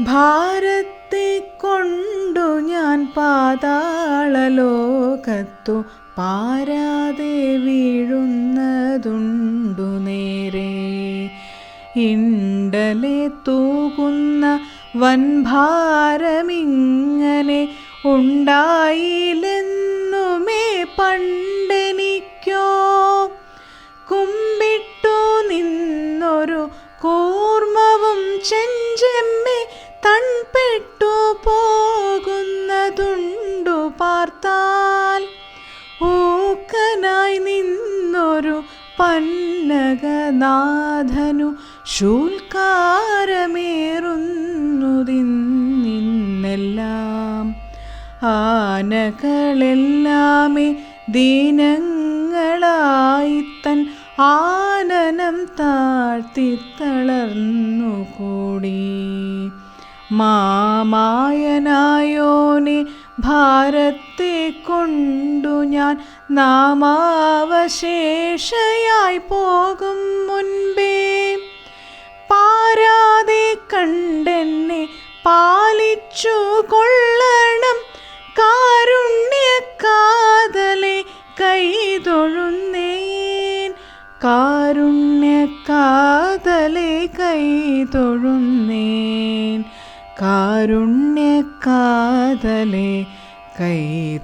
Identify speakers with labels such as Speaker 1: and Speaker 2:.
Speaker 1: ഭാരത്തെ കൊണ്ടു ഞാൻ പാതാളലോകത്തു പാരാതെ വീഴുന്നതുണ്ടു നേരെ. ഇണ്ടലെ തൂകുന്ന വൻഭാരമിങ്ങനെ ഉണ്ടായില്ലെന്നുമേ പണ്ടെനിക്കോ? കുമ്പിട്ടു നിന്നൊരു കൂർമ്മവും ചെഞ്ചെമ്മെ തൺപെട്ടു പോകുന്നതുണ്ടു പാർത്താൽ. ഊക്കനായി നിന്നൊരു പന്നകനാഥനു ശൂൽക്കാരമേറുന്നതിന്നെല്ലാം ആനകളെല്ലാമേ ദീനങ്ങളായി തൻ ആനനം താഴ്ത്തി തളർന്നു കൂടി മാമായനായോനെ ഭാരത്തെ കൊണ്ടു ഞാൻ നാമാവശേഷയായി പോകും മുൻപേ. പാരാതെ കണ്ടെന്നെ പാലിച്ചു കൊള്ളണം. കാരുണ്യ കാതലെ കൈതൊഴുന്നേൻ. കാരുണ്യ കാതലെ കൈതൊഴുന്നേൻ. കാരുണ്യക്കാതലെ കൈതൊഴുന്നേൻ